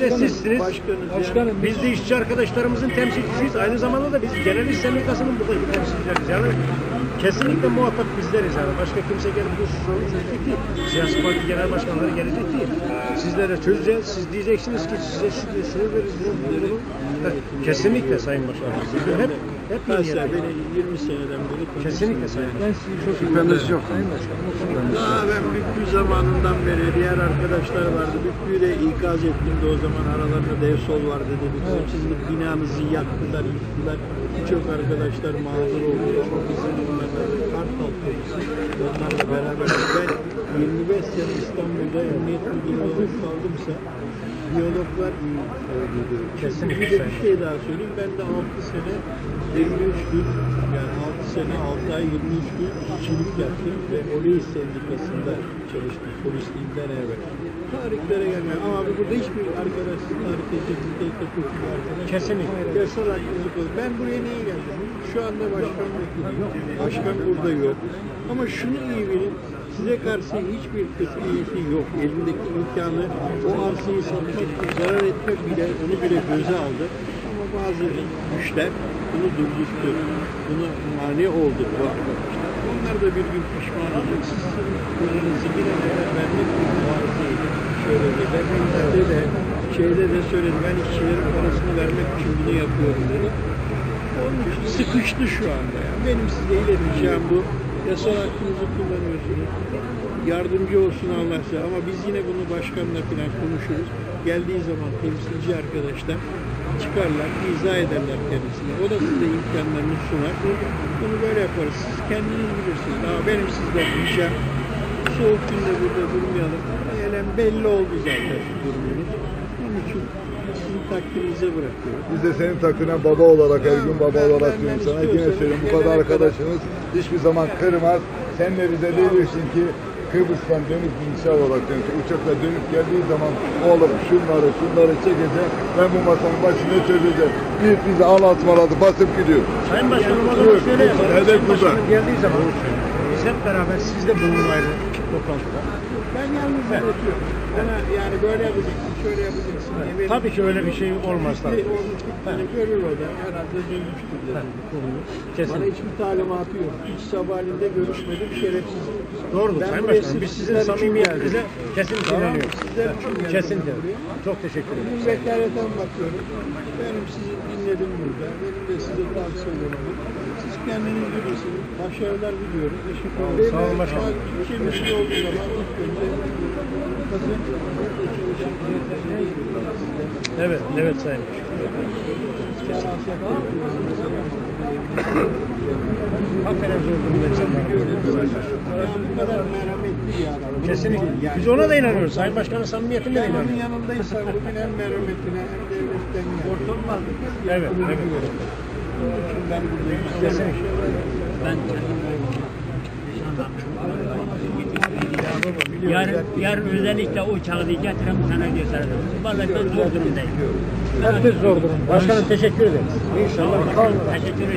de sizsiniz. Başkanım, yani. Biz de işçi arkadaşlarımızın temsilcisiyiz. Aynı zamanda da biz Genel İş Sendikası'nın buradaki temsilcileriyiz. Yani kesinlikle muhatap bizleriz yani. Başka kimse gelip bu sorunu çözecek değil. Siyasi parti genel başkanları gelecek değil. Sizlere çözeceğiz. Siz diyeceksiniz ki size şu şunu veririz bunu bunu. Kesinlikle Sayın Başkanım. Hep hep Mesela niyetliyiz. beni 20 seneden beri tanıyorsunuz. Kesinlikle Sayın. Ben sizi çok Şüphemiz yok. Sayın Başkanım. ben Büklü zamanından beri diğer arkadaşlar vardı. Büklü'yü de ikaz ettim de o zaman aralarında dev sol vardı dedik. Şimdi binamızı yaktılar, yıktılar. Birçok arkadaşlar mağdur oldu. Ama bizim bunlarla Kartal polisi onlarla beraber ben 25 sene İstanbul'da emniyet müdürü olarak kaldımsa iyi oldu. Kesinlikle. Bir de bir şey daha söyleyeyim. Ben de 6 sene 23 gün yani 6 sene 6 ay 23 gün işçilik yaptım ve Oleis Sendikası'nda çalıştım polisliğimden evvel. Tarihlere gelmiyor ama burada hiçbir arkadaş tarih tecrübede kötü bir arkadaş. Kesinlikle. Yasal hakkımızı koyduk. Ben buraya niye geldim? Şu anda başkan vekili yok. Başkan burada yok. Ama şunu iyi bilin. Size karşı hiçbir kötü niyeti yok. Elindeki imkanı o arsayı satmak, zarar etmek bile onu bile göze aldı. Ama bazı güçler bunu durdurdu. Bunu mani oldu bu. Onlar da bir gün pişman olacak. Siz kızınızı bir an evvel vermek için bu şöyle de vermenizde de şeyde de söyledi. Ben işçilerin parasını vermek için bunu yapıyorum dedi. Onun için sıkıştı şu anda. Yani. Benim size ileteceğim bu. Yasal hakkınızı kullanıyorsunuz. Yardımcı olsun Allah size. Ama biz yine bunu başkanla falan konuşuruz. Geldiği zaman temsilci arkadaşlar çıkarlar, izah ederler kendisine. O da size imkanlarını sunar. Bunu böyle yaparız. Siz kendiniz bilirsiniz. Ama benim sizden ricam soğuk günde burada durmayalım. Halen belli oldu zaten durumunuz. Onun için sizin takdirinize bırakıyorum. Biz de senin takdine baba olarak, her gün baba olarak diyorum sana. Yine söylüyorum bu kadar arkadaşınız hiçbir zaman kırmaz. Sen de bize diyorsun ki Kıbrıs'tan dönüp inşa olarak diyorsun. Uçakla dönüp geldiği zaman oğlum şunları şunları çekeceğim. Ben bu masanın başında çözeceğim. Bir bizi anlatmaladı basıp gidiyor. Sayın Başkanım o zaman şöyle yapalım. Hedef Sayın burada. Başkanım geldiği zaman biz hep beraber sizle bulunun ayrı toplantıda. Ben yalnız yani böyle yapacaksın, şöyle yapacaksın. benim Tabii ki öyle bir şey olmaz tabii. olmuş fikrini görür o da. Herhalde duymuştur dedi bu konuyu. Kesin. Bana hiçbir talimatı yok. Hiç sabahleinde görüşmedim, şerefsiz. Doğrudur Sayın Başkanım. Biz sizin samimiyetinize mı? inanıyoruz. Sizler için buraya. Çok teşekkür ederim. Benim vekaleten bakıyorum. Benim sizi dinledim burada. Benim de size tavsiyelerim bu. Siz kendiniz bilirsiniz. Başarılar diliyorum. Teşekkür ederim. Sağ olun başkanım. Ülkemiz iyi olduğu zaman ilk önce Evet, evet Sayın. Kesinlikle. Biz ona da inanıyoruz. Sayın Başkan'ın samimiyetine de Ben onun inanıyoruz. yanındaysa bugün hem merhametine hem devletten vardı. Evet, evet. Onun için ben buradayım. Ben Yarın, yarın özellikle o kağıdı getirip sana gösterdim. Vallahi ben zor durumdayım. Herkes zor durumda. Başkanım teşekkür ederiz. İnşallah. Teşekkür ederim.